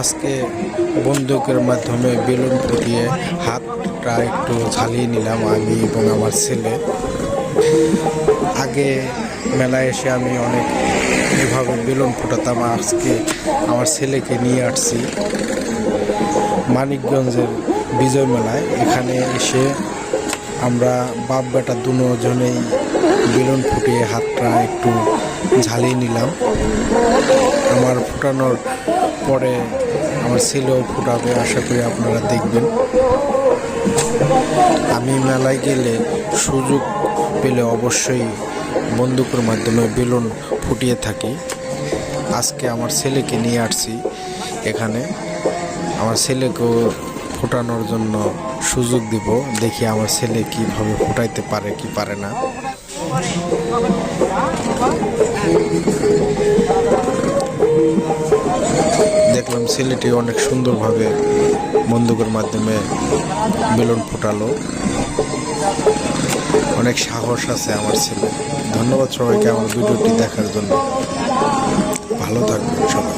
আজকে বন্দুকের মাধ্যমে বেলুন ফুটিয়ে হাতটা একটু ঝালিয়ে নিলাম আমি এবং আমার ছেলে। আগে মেলায় এসে আমি অনেক এভাবে বেলুন ফুটাতাম, আজকে আমার ছেলেকে নিয়ে আসছি মানিকগঞ্জের বিজয় মেলায়। এখানে এসে আমরা বাপ বেটা দুজনেই বেলুন ফুটিয়ে হাতটা একটু ঝালিয়ে নিলাম। আমার ফুটানোর পরে আমার ছেলেও ফুটাবে, আশা করি আপনারা দেখবেন। আমি মেলায় গেলে সুযোগ পেলে অবশ্যই বন্দুকের মাধ্যমে বেলুন ফুটিয়ে থাকি। আজকে আমার ছেলেকে নিয়ে আসছি এখানে। আমার ছেলেকেও ফোটানোর জন্য সুযোগ দিব, দেখি আমার ছেলে কীভাবে ফুটাইতে পারে, কি পারে না। দেখলাম ছেলেটি অনেক সুন্দরভাবে বন্দুকের মাধ্যমে বেলুন ফোটালো। অনেক সাহস আছে আমার ছেলে। ধন্যবাদ সবাইকে আমার ভিডিওটি দেখার জন্য। ভালো থাকবেন সবাই।